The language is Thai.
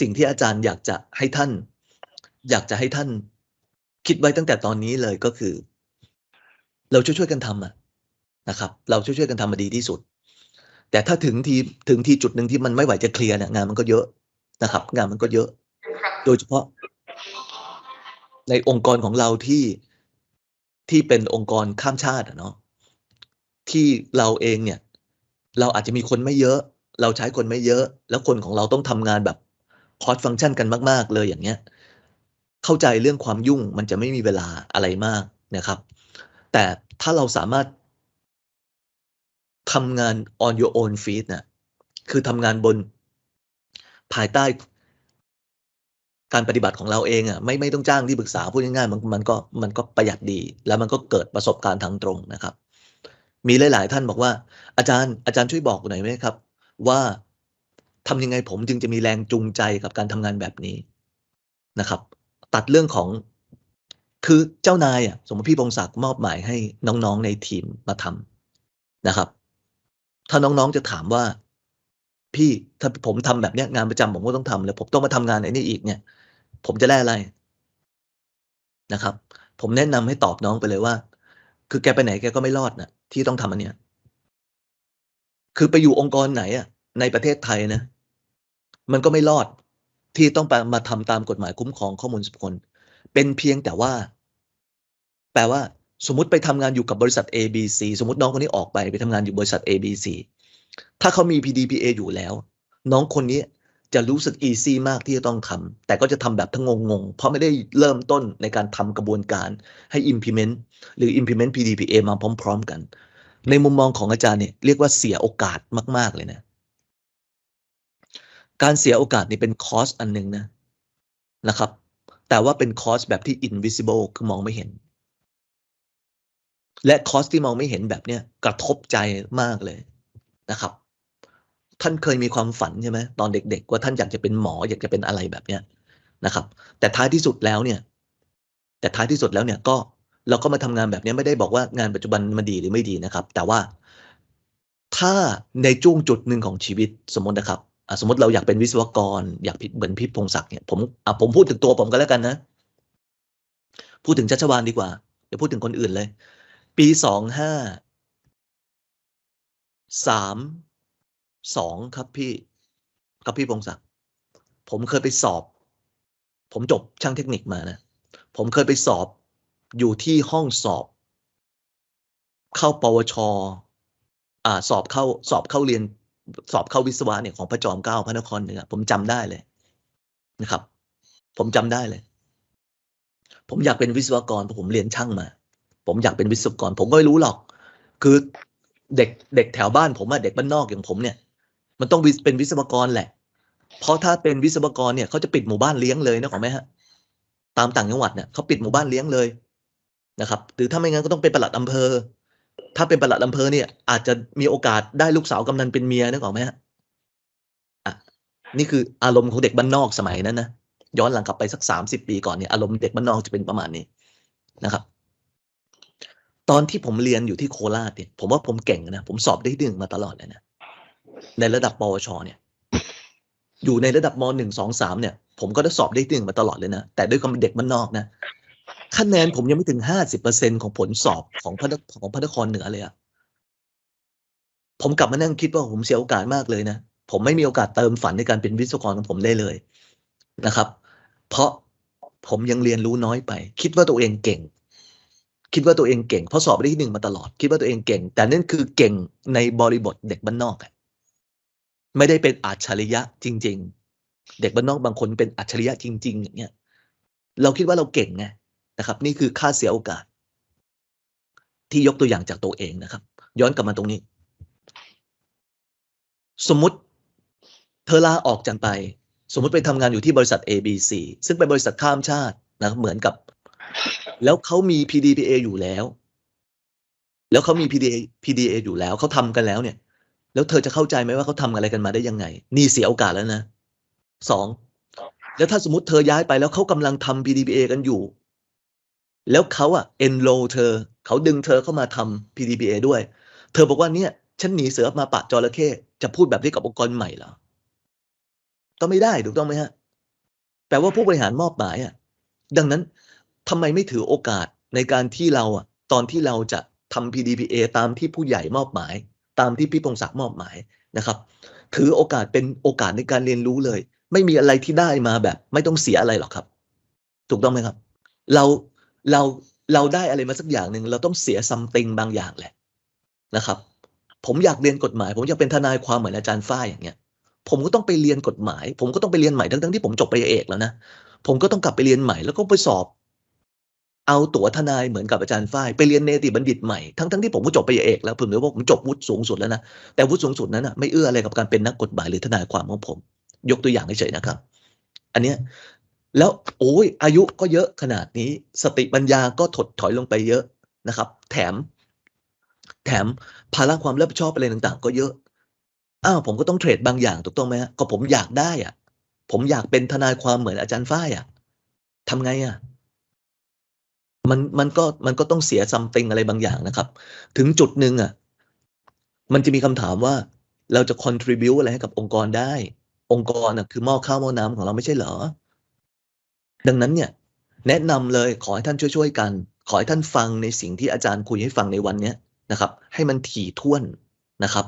สิ่งที่อาจารย์อยากจะให้ท่าน อยากจะให้ท่าน คิดไว้ตั้งแต่ตอนนี้เลยก็คือ เราช่วยๆกันทำอะนะครับ เราช่วยๆกันทำมาดีที่สุด แต่ถ้าถึงทีถึงที่จุดหนึ่งที่มันไม่ไหวจะเคลียร์เนี่ยงานมันก็เยอะนะครับ งานมันก็เยอะ โดยเฉพาะ ในองค์กรของเราที่ที่เป็นองค์กรข้ามชาติเนาะที่เราเองเนี่ย เราอาจจะมีคนไม่เยอะ เราใช้คนไม่เยอะ แล้วคนของเราต้องทำงานแบบ คอร์สฟังก์ชันกันมาก ๆ เลยอย่างเงี้ย เข้าใจเรื่องความยุ่งมันจะไม่มีเวลาอะไรมากนะครับ แต่ถ้าเราสามารถทำงาน on your own feet นะคือทำงานบนภายใต้การปฏิบัติของเราเองอะไม่ไม่ต้องจ้างที่ปรึกษาพูดง่ายๆมันมันก็มันก็ประหยัดดี แล้วมันก็เกิดประสบการณ์ทางตรงนะครับ มีหลาย ๆ ท่านบอกว่า อาจารย์อาจารย์ช่วยบอกหน่อยไหมครับ ว่า ทำยังไงผมจึงจะมีแรงจูงใจกับการทำงานแบบนี้นะครับ ตัดเรื่องของคือเจ้านายอะสมมติพี่พงศักดิ์มอบหมายให้น้องๆในทีมมาทำนะครับ ถ้าน้องๆจะถามว่า พี่ถ้าผมทำแบบเนี้ยงานประจำผมก็ต้องทำแล้ว ผมต้องมาทำงานไอ้นี่อีกเนี่ย ผมจะได้อะไรนะครับ ผมแนะนำให้ตอบน้องไปเลยว่า คือแกไปไหนแกก็ไม่รอดนะที่ต้องทำอันเนี้ยคือไปอยู่องค์กรไหนอะในประเทศไทยนะ มันก็ไม่รอดที่ต้องไปมาทำตามกฎหมายคุ้มครองข้อมูลส่วนบุคคล เป็นเพียงแต่ว่า แปลว่า สมมติไปทำงานอยู่กับบริษัท ABC สมมติน้องคนนี้ออกไปไปทำงานอยู่บริษัท ABC ถ้าเขามี PDPA อยู่แล้ว น้องคนนี้จะรู้สึก easy มากที่จะต้องทำแต่ก็จะทำแบบทั้งงงๆ เพราะไม่ได้เริ่มต้นในการทำกระบวนการให้ implement หรือ implement PDPA มาพร้อม ๆ กัน ในมุมมองของอาจารย์เนี่ยเรียกว่าเสียโอกาสมาก ๆ เลยนะ การเสียโอกาสนี่เป็นคอสอันหนึ่งนะนะครับ แต่ว่าเป็นคอสแบบที่ invisible คือมองไม่เห็น และคอสที่มองไม่เห็นแบบเนี้ยกระทบใจมากเลยนะครับ ท่านเคยมีความฝันใช่ไหมตอนเด็ก ๆ ว่าท่านอยากจะเป็นหมออยากจะเป็นอะไรแบบเนี้ยนะครับ แต่ท้ายที่สุดแล้วเนี่ย แต่ท้ายที่สุดแล้วเนี่ยก็เราก็มาทำงานแบบนี้ไม่ได้บอกว่างานปัจจุบันมันดีหรือไม่ดีนะครับ แต่ว่าถ้าในจุงจุดหนึ่งของชีวิตสมมตินะครับ สมมติเราอยากเป็นวิศวกร อยากเหมือนพี่พงศักดิ์เนี่ยผมผมพูดถึงตัวผมก็แล้วกันนะ พูดถึงชัชวานดีกว่าอย่าพูดถึงคนอื่นเลย ปีสองห้าสามสองครับพี่ ครับพี่พงศักดิ์ผมเคยไปสอบ ผมจบช่างเทคนิคมานะ ผมเคยไปสอบอยู่ที่ห้องสอบ เข้าปวช อ่า สอบเข้าสอบเข้าเรียน สอบเข้าวิศวะเนี่ยของพระจอมเกล้าพระนครเหนือผมจำได้เลยนะครับ ผมจำได้เลย ผมอยากเป็นวิศวกรเพราะผมเรียนช่างมา ผมอยากเป็นวิศวกร ผมก็ไม่รู้หรอก คือเด็กเด็กแถวบ้านผมอะเด็กบ้านนอกอย่างผมเนี่ย มันต้องเป็นวิศวกรแหละ เพราะถ้าเป็นวิศวกรเนี่ยเขาจะปิดหมู่บ้านเลี้ยงเลยนะของไหมฮะตามต่างจังหวัดเนี่ยเขาปิดหมู่บ้านเลี้ยงเลยนะครับ หรือถ้าไม่งั้นก็ต้องเป็นปลัดอำเภอ ถ้าเป็นประหลัดอำเภอเนี่ย อาจจะมีโอกาสได้ลูกสาวกำนันเป็นเมียนึกออกไหมฮะอะนี่คืออารมณ์ของเด็กบ้านนอกสมัยนั้นนะย้อนหลังกลับไปสักสามสิบปีก่อนเนี่ยอารมณ์เด็กบ้านนอกจะเป็นประมาณนี้นะครับ ตอนที่ผมเรียนอยู่ที่โคราชเนี่ย ผมว่าผมเก่งนะผมสอบได้หนึ่งมาตลอดเลยนะในระดับปวชเนี่ย อยู่ในระดับมหนึ่งสองสามเนี่ย ผมก็ได้สอบได้หนึ่งมาตลอดเลยนะแต่ด้วยความเป็นเด็กมันนอกนะ คะแนนผมยังไม่ถึงห้าสิบเปอร์เซ็นของผลสอบของพระของพระนครเหนือเลยอะผมกลับมานั่งคิดว่าผมเสียโอกาสมากเลยนะ ผมไม่มีโอกาสเติมฝันในการเป็นวิศวกรของผมได้เลยนะครับ เพราะผมยังเรียนรู้น้อยไป คิดว่าตัวเองเก่ง คิดว่าตัวเองเก่งเพราะสอบได้ที่หนึ่งมาตลอด คิดว่าตัวเองเก่ง แต่นั่นคือเก่งในบริบทเด็กบ้านนอกไม่ได้เป็นอัจฉริยะจริง ๆ เด็กบ้านนอกบางคนเป็นอัจฉริยะจริง ๆ อย่างเงี้ยเราคิดว่าเราเก่งไง นะครับ นี่คือค่าเสียโอกาส ที่ยกตัวอย่างจากตัวเองนะครับ ย้อนกลับมาตรงนี้ สมมุติเธอลาออกจากไป สมมุติไปทำงานอยู่ที่บริษัท ABC ซึ่งเป็นบริษัทข้ามชาตินะเหมือนกับ แล้วเขามี PDPA อยู่แล้ว แล้วเขามี PDA PDA อยู่แล้วเขาทำกันแล้วเนี่ย แล้วเธอจะเข้าใจไหมว่าเขาทำอะไรกันมาได้ยังไง นี่เสียโอกาสแล้วนะสองแล้วถ้าสมมติเธอย้ายไปแล้วเขากำลังทำ PDPA กันอยู่ แล้วเขาอะ enroll เธอ เขาดึงเธอเข้ามาทำ PDPA ด้วย เธอบอกว่าเนี่ย ฉันหนีเสือมาปะจระเข้จะพูดแบบนี้กับองค์กรใหม่เหรอ ก็ไม่ได้ถูกต้องไหมฮะ แปลว่าผู้บริหารมอบหมายอะดังนั้นทำไมไม่ถือโอกาสในการที่เราอะตอนที่เราจะทำ PDPA ตามที่ผู้ใหญ่มอบหมาย ตามที่พี่พงศักดิ์มอบหมายนะครับ ถือโอกาสเป็นโอกาสในการเรียนรู้เลย ไม่มีอะไรที่ได้มาแบบ ไม่ต้องเสียอะไรหรอกครับ ถูกต้องไหมครับ เรา เราเราได้อะไรมาสักอย่างหนึ่งเราต้องเสียซัมติงบางอย่างแหละนะครับ ผมอยากเรียนกฎหมาย ผมอยากเป็นทนายความเหมือนอาจารย์ฝ้ายอย่างเงี้ย ผมก็ต้องไปเรียนกฎหมาย ผมก็ต้องไปเรียนใหม่ทั้งๆที่ผมจบปริญญาเอกแล้วนะผมก็ต้องกลับไปเรียนใหม่แล้วก็ไปสอบ เอาตั๋วทนายเหมือนกับอาจารย์ฝ้ายไปเรียนเนติบัณฑิตใหม่ทั้งๆที่ผมก็จบปริญญาเอกแล้วผมถือว่าผมจบวุฒิสูงสุดแล้วนะแต่วุฒิสูงสุดนั้นอะไม่เอื้ออะไรกับการเป็นนักกฎหมายหรือทนายความของผม ยกตัวอย่างเฉยๆนะครับ อันเนี้ย แล้วโอ้ยอายุก็เยอะขนาดนี้ สติปัญญาก็ถดถอยลงไปเยอะนะครับ แถม แถมภาระความรับผิดชอบอะไรต่างๆ ก็เยอะอ้าวผมก็ต้องเทรดบางอย่างถูกต้องไหมฮะก็ผมอยากได้อะ ผมอยากเป็นทนายความเหมือนอาจารย์ฝ้ายอะทำไงอะมันมันก็มันก็ต้องเสียซัมติงอะไรบางอย่างนะครับ ถึงจุดหนึ่งอะ มันจะมีคำถามว่าเราจะ contribu อะไรให้กับองค์กรได้ องค์กรอะคือหม้อข้าวหม้อน้ำของเราไม่ใช่เหรอ ดังนั้นเนี่ยแนะนำเลยขอให้ท่านช่วยๆกัน ขอให้ท่านฟังในสิ่งที่อาจารย์คุยให้ฟังในวันนี้นะครับ ให้มันถี่ถ้วนนะครับ